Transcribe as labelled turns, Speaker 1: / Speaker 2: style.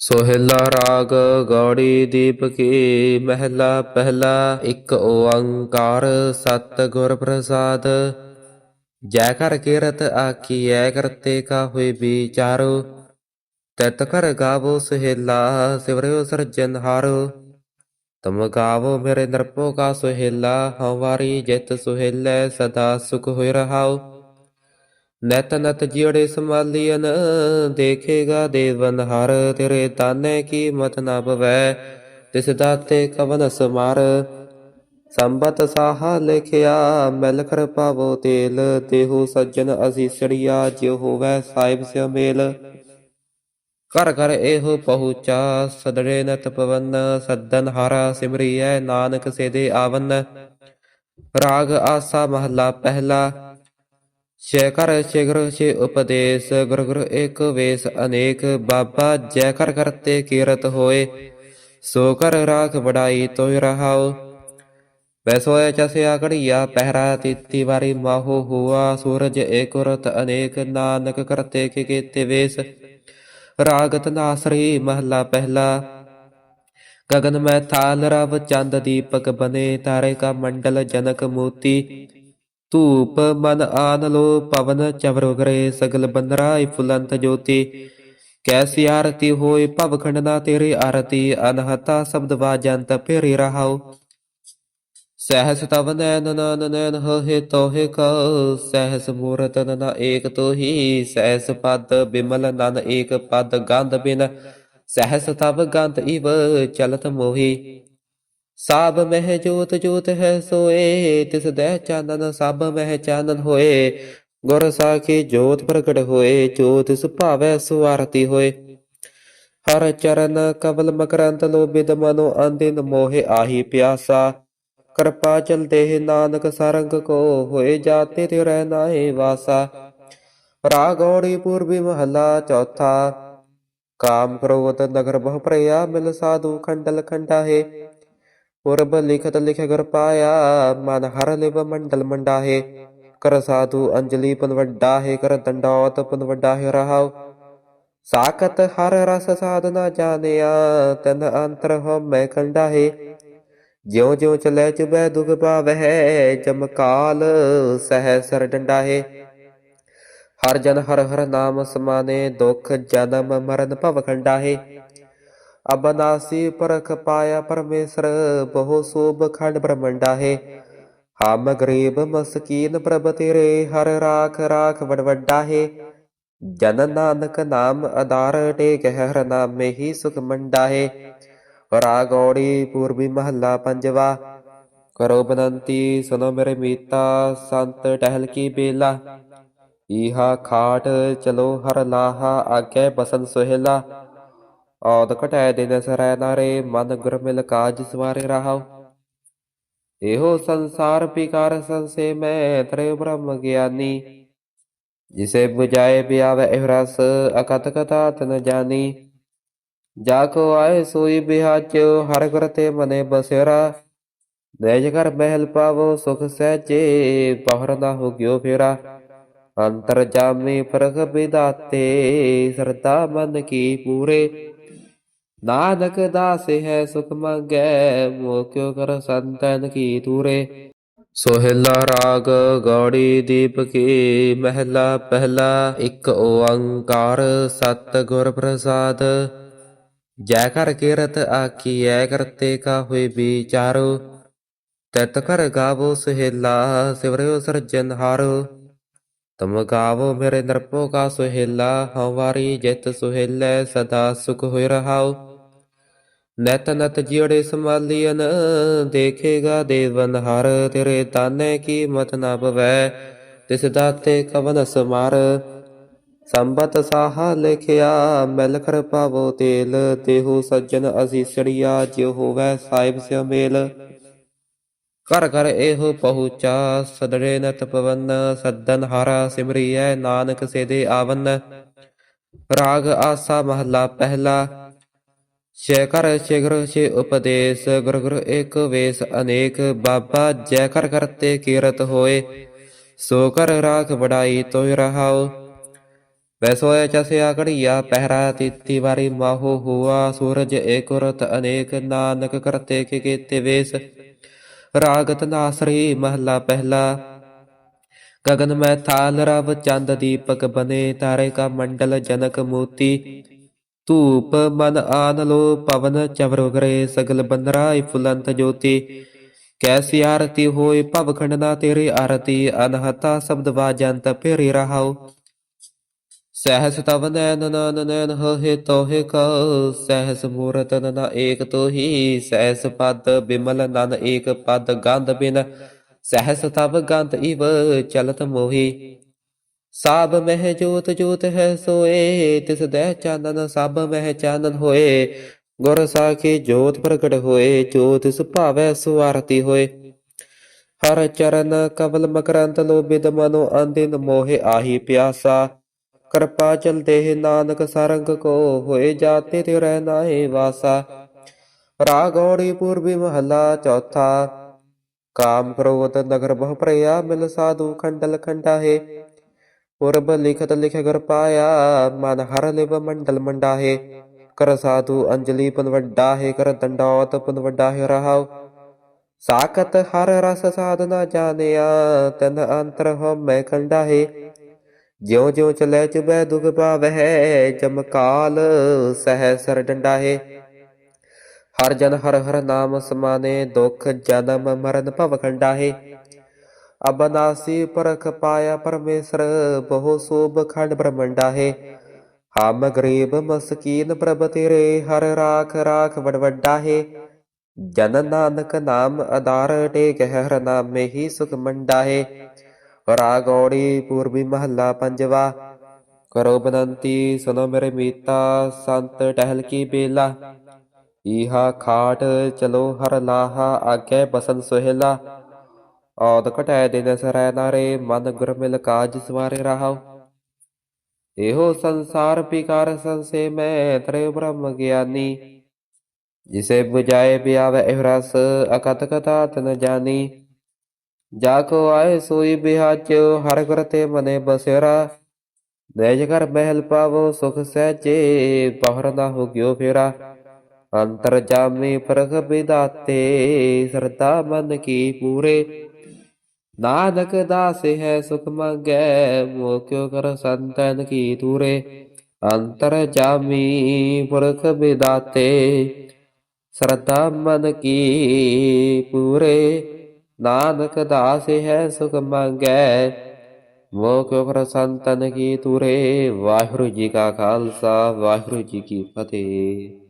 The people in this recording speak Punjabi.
Speaker 1: ਸੋਹਿਲਾ ਰਾਗ ਗੌੜੀ ਦੀਪਕੀ ਮਹਿਲਾ ਪਹਿਲਾ, ਇੱਕ ਓੰਕਾਰ ਸਤ ਗੁਰ ਪ੍ਰਸਾਦ। ਜੈ ਕਰ ਕੀਰਤ ਆਖੀਐ, ਕਰਤੇ ਕਾ ਹੋਏ ਵਿਚਾਰੋ। ਤਿਤ ਕਰ ਗਾਵੋ ਸੁਹੇਲਾ, ਸਿਵਰਿਓ ਸਿਰਜਨਹਾਰੋ ਤਮ ਗਾਵੋ ਮੇਰੇ ਨਰਪੋ ਕਾ ਸੁਹੇਲਾ ਹਵਾਰੀ ਜਿਤ ਸੁਹੇਲੇ, ਸਦਾ ਸੁਖ ਹੋਇ ਰਹਾਓ ਨਤ ਨਤ ਜਿਉੜੇ ਸੰਭਾਲੀਨ ਦੇਖੇਗਾ ਦੇਵਨ ਹਰ, ਤੇਰੇ ਤਾਨੇ ਕੀ ਮਤ ਨਾ ਪਵੈ ਤਿਸ ਦਾਤੇ ਕਵਨ ਸਮਾਰ। ਸੰਬਤ ਸਾਹਾ ਲਿਖਿਆ ਮਿਲ ਕਰ ਪਾਵੋ ਤੇਲ ਦੇਹੂ ਸੱਜਣ ਅਸੀਸੜੀਆ ਜਿਉ ਹੋਵੈ ਸਾਹਿਬ ਸਿ ਮੇਲ ਘਰ ਘਰ ਇਹੋ ਪਹੁੰਚਾ, ਸਦੜੇ ਨਤ ਪਵਨ, ਸੱਦਨ ਹਾਰਾ ਸਿਮਰੀਐ, ਨਾਨਕ ਸੇਦੇ ਆਵਨ। ਰਾਗ ਆਸਾ ਮਹਲਾ ਪਹਿਲਾ ਸ਼ੇਖਰ ਸ਼ੇ ਗੁਰ ਸ਼ੇ ਉਪਦੇਸ, ਗੁਰ ਗੁਰ ਏਕ ਵੇਸ ਅਨੇਕ, ਬਾਬਾ ਜੈਕਰ ਕਰਤੇ ਕੀਰਤ ਹੋਏ। ਸੋ ਕਰ ਰਾਖ ਵਡਾਈ ਤੋਇ ਰਹਾਉ। ਵੈਸੋਇ ਚਸਿਆ ਘੜੀਆ ਪਹਿਰਾ ਤੀਤੀ ਵਾਰੀ ਮਾਹੋ ਹੁਆ। ਸੂਰਜ ਏਕ ਰਤ ਅਨੇਕ, ਨਾਨਕ ਕਰਤੇ ਕੇ ਕੀਤੇ ਵੇਸ। ਰਾਗਤ ਨਾਸਰੀ ਮਹਲਾ ਪਹਿਲਾ। ਗਗਨ ਮੈਂ ਥਾਲ ਰਵ ਚੰਦ ਦੀਪਕ ਬਨੇ, ਤਾਰੇ ਕਾ ਮੰਡਲ ਜਨਕ ਮੂਤੀ। ਧੂਪ ਮਨ ਆਨ ਲੋ ਪਵਨ ਚਵਰ ਗਰੇ ਸਗਲ ਬੰਦਰਾਈ ਫੁਲੰਤ ਜੋਤੀ। ਕੈਸੀ ਆਰਤੀ ਹੋਏ ਭਵ ਖੰਡਨਾ ਤੇਰੀ ਆਰਤੀ, ਅਨਹਤਾ ਸ਼ਬਦ ਵਾਜੰਤ ਫੇਰੀ ਰਹਾਉ। ਸਹਸ ਤਵ ਨੈਨ ਨਨ ਨੈਨ ਹੋਏ ਤੋਹਿ ਕਉ, ਸਹਸ ਮੂਰਤ ਨਨ ਏਕ ਤੋਹੀ, ਸਹਸ ਪਦ ਬਿਮਲ ਨਨ ਏਕ ਪਦ ਗੰਧ ਬਿਨ। ਸਹਸ ਤਵ ਗੰਧ ਇਵ ਚਲਤ ਮੋਹੀ। ਸਾਬ ਮਹਿ ਜੋਤ ਜੋਤ ਹੈ ਸੋਏ, ਤਿਸ ਦਹਿ ਚਾਨਨ ਸਭ ਮਹਿ ਚਾਨਨ ਹੋਏ। ਗੁਰ ਸਾਖੀ ਜੋਤ ਪ੍ਰਗਟ ਹੋਏ ਜੋ ਤਿਸ ਭਾਵੈ ਸੋ ਹੋਏ। ਹਰ ਚਰਨ ਕਵਲ ਮਕਰੰਤ ਲੋਭਿਤ ਮਨੋ ਅੰਦਿਨ ਮੋਹਿ ਆਹੀ ਪਿਆਸਾ। ਕਿਰਪਾ ਚਲ ਦੇਹ ਨਾਨਕ ਸਰੰਗ ਕੋ, ਹੋਏ ਜਾਤੇ ਤੇ ਰਹਿ ਨਾਏ ਵਾਸਾ। ਰਾਗੌੜੀ ਪੂਰਬੀ ਮਹਲਾ ਚੌਥਾ। ਕਾਮ ਕ੍ਰੋਧ ਨਗਰ ਬਹੁ ਪ੍ਰਇਆ ਮਿਲ ਸਾਧੂ ਖੰਡਲ ਖੰਡਾਹੇ। ਪੁਰਬ ਲਿਖਤ ਲਿਖ ਗੁਰ ਪਾਇਆ, ਮਨ ਹਰ ਲਿਵ ਮੰਡਲ ਮੰਡਾਹੇ। ਕਰ ਸਾਧੂ ਅੰਜਲੀ ਪਨ ਵੱਡਾ ਕਰ ਦੰਡੌਤ ਪਨ ਰਹਾਉ। ਸਾਖਤ ਹਰ ਰਸ ਸਾਧਨਾ ਜਾਣਿਆ, ਤਨ ਅੰਤਰ ਹੋ ਮੈਂ ਕੰਡਾ ਹੈ ਜਿਉ ਜਿਉ ਚਲੇ ਚੁਬੈ ਦੁਖ ਪਾਵਹਿ ਜਮਕਾਲ ਸਹਿ ਸਰ ਹਰ ਜਨ ਹਰ ਹਰ ਨਾਮ ਸਮਾਨੇ, ਦੁਖ ਜਨਮ ਮਰਨ ਭਵ ਖੰਡਾ ਹੈ ਅਬਨਾਸੀ ਪਰਖ ਪਾਇਆ ਪਰਮੇਸ਼ਰ ਬਹੁ ਸੋਭ ਖੰਡ ਬ੍ਰਹਮੰਡਾ ਹੈ ਹਮ ਗਰੀਬ ਮਸਕੀਨ ਪ੍ਰਭ ਤੇਰੇ ਹਰ ਰਾਖ ਰਾਖ ਵਡ ਵੱਡਾ ਹੈ ਜਨ ਨਾਨਕ ਨਾਮ ਆਧਾਰ ਟੇਕ ਹੈ ਹਰ ਨਾਮੇ ਹੀ ਸੁਖ ਮੰਡਾ ਹੈ ਰਾਗੌੜੀ ਪੂਰਬੀ ਮਹੱਲਾ ਪੰਜਵਾ ਕਰੋ ਬਨੰਤੀ ਸੁਨੋ ਮੇਰੇ ਮੀਤਾ ਸੰਤ ਟਹਿਲ ਕੀ ਬੇਲਾ ਈਹਾ ਖਾਟ ਚਲੋ ਹਰ ਲਾਹਾ ਆਗੇ ਬਸਨ ਸੁਹੇਲਾ ਔਦ ਘਟੈ ਦਿਨ ਸਰੈ ਨਾਰੇ ਮਨ ਗੁਰ ਮਿਲ ਕਾਜ ਸਵਾਰੇ ਰਹਾਉ ਇਹੋ ਸੰਸਾਰ ਪਿਕਾਰ ਸੰਸੇ ਮੈਂ ਤਰੇ ਬ੍ਰਹਮ ਗਿਆਨੀ ਜਿਸੇ 부ਜਾਏ ਬਿਆਵੇ ਇਹ ਰਸ ਅਕਤ ਕਥਾ ਤਨ ਜਾਨੀ ਜਾ ਕੋ ਆਏ ਸੋਈ ਬਿਹਾਚੋ ਹਰ ਗੁਰ ਤੇ ਮਨੇ ਬਸੇਰਾ ਦੇਜ ਕਰ ਮਹਿਲ ਪਾਵੋ ਸੁਖ ਸਹਿਜੇ ਪਹਰ ਨਾ ਹੋ ਨਾਨਕ ਦਾਸ ਹੈ ਸੁਖ ਮੰਗੈ ਮੋ ਕਿਉ ਕਰ ਸੰਤਨ ਕੀ ਤੂਰੇ। ਸੋਹਿਲਾ ਰਾਗ ਗੌੜੀ ਦੀਪਕੀ ਮਹਿਲਾ ਪਹਿਲਾ ਇੱਕ ਓੰਕਾਰ ਸਤ ਗੁਰ ਪ੍ਰਸਾਦ। ਜੈ ਕਰ ਕੀਰਤ ਆਖੀਐ ਕਰਤੇ ਕਾ ਹੋਏ ਵਿਚਾਰੋ। ਤਿਤ ਕਰ ਗਾਵੋ ਸੁਹੇਲਾ, ਸਿਵਰਿਓ ਸਿਰਜਨਹਾਰੋ ਤਮ ਗਾਵੋ ਮੇਰੇ ਨਰਪੋ ਕਾ ਸੁਹੇਲਾ ਹਵਾਰੀ ਜਿਤ ਸੁਹੇਲੇ, ਸਦਾ ਸੁਖ ਹੋਇ ਰਹਾਓ ਨਤ ਨਤ ਜਿਉੜੇ ਸੰਭਾਲੀਨ ਦੇਖੇਗਾ ਦੇਵਨ ਹਰ, ਤੇਰੇ ਤਾਨੇ ਕੀ ਮਤ ਨਾ ਪਵੈ। ਤਿਸ ਦਾਤੇ ਕਵਨ ਸਮਾਰ, ਸੰਬਤ ਸਾਹਾ ਲਿਖਿਆ ਮਿਲ ਕਰ ਪਾਵੋ ਤੇਲ। ਦੇਹੂ ਸੱਜਣ ਅਸੀਸੜੀਆ ਜਿਉ ਹੋਵੈ ਸਾਹਿਬ ਸਿ ਮੇਲ ਘਰ ਘਰ ਇਹੋ ਪਹੁੰਚਾ, ਸਦੜੇ ਨਤ ਪਵਨ, ਸਦਨ ਹਾਰਾ ਸਿਮਰੀਐ, ਨਾਨਕ ਸੇਦੇ ਆਵਨ। ਰਾਗ ਆਸਾ ਮਹਲਾ ਪਹਿਲਾ ਸ਼ੇਖਰ ਸ਼ੇਖਰ, ਸ਼ੇ ਉਪਦੇਸ, ਗੁਰ ਗੁਰ ਏਕ ਵੇਸ ਅਨੇਕ, ਬਾਬਾ ਜੈਖਰ ਕਰਤੇ ਕੀਰਤ ਹੋਏ। ਸੋ ਕਰ ਰਾਖ ਵਡਾਈ ਤੋਇ ਰਹਾਓ ਵੈਸੋਇ ਚਸਿਆ ਘੜੀਆ ਪਹਿਰਾ ਤਿੱਤੀ ਵਾਰੀ ਮਾਹੋ ਹੁਆ। ਸੂਰਜ ਏਕ ਰਤ ਅਨੇਕ, ਨਾਨਕ ਕਰਤੇ ਕੇ ਕੀਤੇ ਵੇਸ। ਰਾਗਤ ਨਾਸਰੀ ਮਹਲਾ ਪਹਿਲਾ। ਗਗਨ ਮੈਂ ਥਾਲ ਰਵ ਚੰਦ ਦੀਪਕ ਬਨੇ, ਤਾਰੇ ਕਾ ਮੰਡਲ ਜਨਕ ਮੂਤੀ। ਧੂਪ, ਮਨ ਆਨ ਲੋ, ਪਵਨ ਚਵਰ ਗਰੇ ਸਗਲ ਬੰਦਰਾਇ ਫੁਲੰਤ ਜੋਤੀ। ਕੈਸੀ ਆਰਤੀ ਹੋਏ ਭਵ ਖੰਡਨਾ ਤੇਰੀ ਆਰਤੀ, ਅਨਹਤਾ ਸ਼ਬਦ ਵਾਜੰਤ ਪੇਰੀ ਰਹਾਉ। ਸਹਸ ਤਵ ਨੈਨ ਨਨ ਨੈਨ ਹੋਹਿ ਤੋਹਿ ਕਾ ਸਹਸ ਮੂਰਤ ਨਨ ਏਕ ਤੋਹੀ, ਸਹਸ ਪਦ ਬਿਮਲ ਨਨ ਏਕ ਪਦ ਗੰਧ ਬਿਨ। ਸਹਸ ਤਵ ਗੰਧ ਇਵ ਚਲਤ ਮੋਹੀ। ਸਾਬ ਮਹਿ ਜੋਤ ਜੋਤ ਹੈ ਸੋਏ, ਤਿਸ ਦੇ ਚਾਨਨ ਸਭ ਮਹਿ ਚਾਨਨ ਹੋਏ। ਗੁਰ ਸਾਖੀ ਜੋਤ ਪ੍ਰਗਟ ਹੋਏ ਜੋ ਤਿਸ ਭਾਵੈ ਸੋ ਆਰਤੀ ਹੋਏ। ਹਰ ਚਰਨ ਕਵਲ ਮਕਰੰਤ ਲੋਭਿਤ ਮਨੋ ਅੰਦਿਨ ਮੋਹਿ ਆਹੀ ਪਿਆਸਾ। ਕਿਰਪਾ ਚਲ ਦੇਹ ਨਾਨਕ ਸਰੰਗ ਕੋ ਹੋਏ ਜਾਤੇ ਤੇ ਰਹਿ ਨਾਏ ਵਾਸਾ। ਰਾਗੌੜੀ ਪੂਰਬੀ ਮਹਲਾ ਚੌਥਾ। ਕਾਮ ਕ੍ਰੋਧ ਨਗਰ ਬਹੁ ਪ੍ਰਿਆ ਮਿਲ ਸਾਧੂ ਖੰਡਲ ਖੰਡਾ ਹੈ ਪੁਰਬ ਲਿਖਤ ਲਿਖ ਗੁਰ ਪਾਇਆ ਮਨ ਹਰ ਲਿਵ ਮੰਡਲ ਮੰਡਾਹੇ, ਕਰ ਸਾਧੂ ਅੰਜਲੀ ਪਨ ਕਰ ਦੰਡੌਤ ਪਨ ਰਹਾਉ। ਸਾਖਤ ਹਰ ਰਸ ਸਾਧਨਾ ਜਾਣਿਆ, ਤਨ ਅੰਤਰ ਹੋ ਮੈਂ ਖੰਡਾ ਹੈ ਜਿਉ ਜਿਉ ਚਲੇ ਚੁਬੈ ਦੁਖ ਪਾਵਹਿ ਜਮਕਾਲ ਸਹਿ ਸਰ ਹਰ ਜਨ ਹਰ ਹਰ ਨਾਮ ਸਮਾਨੇ, ਦੁਖ ਜਨਮ ਮਰਨ ਭਵ ਖੰਡਾਹੇ। ਅਬਨਾਸੀ ਪਰਖ ਪਾਇਆ ਪਰਮੇਸ਼ਰ ਬਹੁ ਸੋਭ ਖੰਡ ਬ੍ਰਹਮੰਡਾਹੇ ਹਮ ਗਰੀਬ ਮਸਕੀਨ ਪ੍ਰਭ ਤੇਰੇ ਹਰ ਰਾਖ ਰਾਖ ਵਡ ਵੱਡਾਹੇ ਜਨ ਨਾਨਕ ਨਾਮ ਆਧਾਰ ਟੇਕ ਹੈ ਹਰ ਨਾਮੇ ਹੀ ਸੁਖ ਮੰਡਾਹੇ ਰਾਗੌੜੀ ਪੂਰਬੀ ਮਹੱਲਾ ਪੰਜਵਾ ਕਰੋ ਬਨੰਤੀ ਸੁਨੋ ਮੇਰੇ ਮੀਤਾ ਸੰਤ ਟਹਿਲ ਕੀ ਬੇਲਾ ਈਹਾ ਖਾਟ ਚਲੋ ਹਰ ਲਾਹਾ ਆਗੇ ਬਸਨ ਸੁਹੇਲਾ ਔਦ ਘਟੈ ਦਿਨ ਸਰੈ ਨਾਰੇ ਮਨ ਗੁਰ ਮਿਲ ਕਾਜ ਸਵਾਰੇ ਰਹਾਉ ਇਹੋ ਸੰਸਾਰ ਪਿਕਾਰ ਸੰਸੇ ਮੈਂ ਤਰੇ ਬ੍ਰਹਮ ਗਿਆਨੀ ਜਿਸੇ 부ਜਾਏ ਬਿਆਵੇ ਇਹ ਰਸ ਅਕਤ ਕਥਾ ਤਨ ਜਾਨੀ ਜਾ ਕੋ ਆਏ ਸੋਈ ਬਿਹਾਚੋ ਹਰ ਗੁਰ ਤੇ ਮਨੇ ਬਸੇਰਾ ਦੇਜ ਕਰ ਮਹਿਲ ਪਾਵੋ ਸੁਖ ਸਹਿਜੇ ਪਹਰ ਨਾ ਹੋ ਗਿਓ ਫੇਰਾ ਅੰਤਰ ਜਾਮੇ ਪ੍ਰਖ ਨਾਨਕ ਦਾਸ ਹੈ ਸੁਖ ਮੰਗੈ ਮੋ ਕਿਉ ਕਰ ਸੰਤਨ ਕੀ ਦੂਰੇ ਅੰਤਰ ਜਾਮੀ ਪੁਰਖ ਵਿਦਾਤੇ, ਸਰਦਾ ਮਨ ਕੀ ਪੂਰੇ। ਨਾਨਕ ਦਾਸ ਹੈ ਸੁਖ ਮੰਗੈ ਮੋ ਕਿਉ ਕਰ ਸੰਤਨ ਕੀ ਦੂਰੇ ਵਾਹਿਗੁਰੂ ਜੀ ਕਾ ਖਾਲਸਾ, ਵਾਹਿਗੁਰੂ ਜੀ ਕੀ ਫਤਿਹ।